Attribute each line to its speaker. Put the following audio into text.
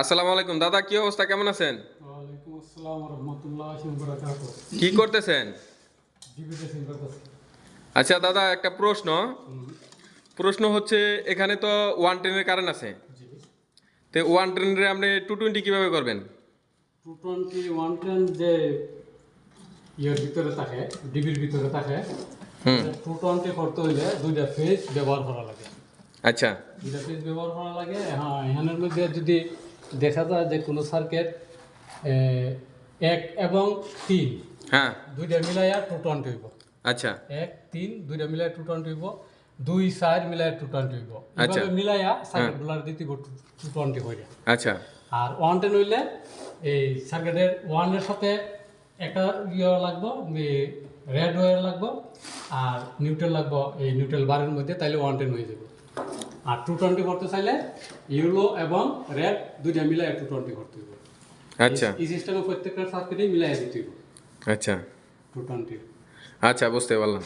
Speaker 1: আসসালামু আলাইকুম। দাদা কি অবস্থা? কেমন আছেন? কি করতেছেন? আচ্ছা দাদা একটা প্রশ্ন। প্রশ্ন হচ্ছে এখানে তো ওয়ান টেনের কারেন্ট আছে। তো ওয়ান টেনের আপনি টু টোয়েন্টি কীভাবে করবেন?
Speaker 2: টু টোয়েন্টি ওয়ান টেন যে ইয়ের ভিতরে থাকে ডিবির ভিতরে থাকে
Speaker 1: হুম।
Speaker 2: টু টোয়েন্টি করতে হইলে দুইটা ফেজ ব্যবহার করা লাগে।
Speaker 1: আচ্ছা।
Speaker 2: দুইটা ফেজ ব্যবহার করা লাগে। হ্যাঁ এখানের মধ্যে যদি দেখা যায় যে কোনো সার্কিট এক এবং তিন
Speaker 1: হ্যাঁ।
Speaker 2: দুইটা মিলাইয়া টু টোয়েন্টি হইব।
Speaker 1: আচ্ছা।
Speaker 2: এক তিন দুইটা মিলাই টু টোয়েন্টি হইব। দুই চার মিলাই টু টোয়েন্টি হইব।
Speaker 1: আচ্ছা।
Speaker 2: মিলাইয়া সার্কিটগুলার দিতে টু টোয়েন্টি হয়ে যায়
Speaker 1: আচ্ছা।
Speaker 2: আর ওয়ান টেন হইলে এই সার্কেটের ওয়ানের সাথে একটা ইয়ে লাগবো রেড ওয়ার লাগবো আর নিউট্রাল লাগবো এই নিউট্রাল বারের মধ্যে তাইলে ওয়ান টেন হয়ে যাবে। আর টু টোয়েন্টি করতে চাইলে ইউলো এবং রেড দুইটা মিলাই টু টোয়েন্টি করতে হবে
Speaker 1: আচ্ছা।
Speaker 2: এই সিস্টেমে প্রত্যেকটা সার্কিটই মিলাই দিতে হবে
Speaker 1: আচ্ছা।
Speaker 2: টু টোয়েন্টি
Speaker 1: আচ্ছা বুঝতে পারলাম।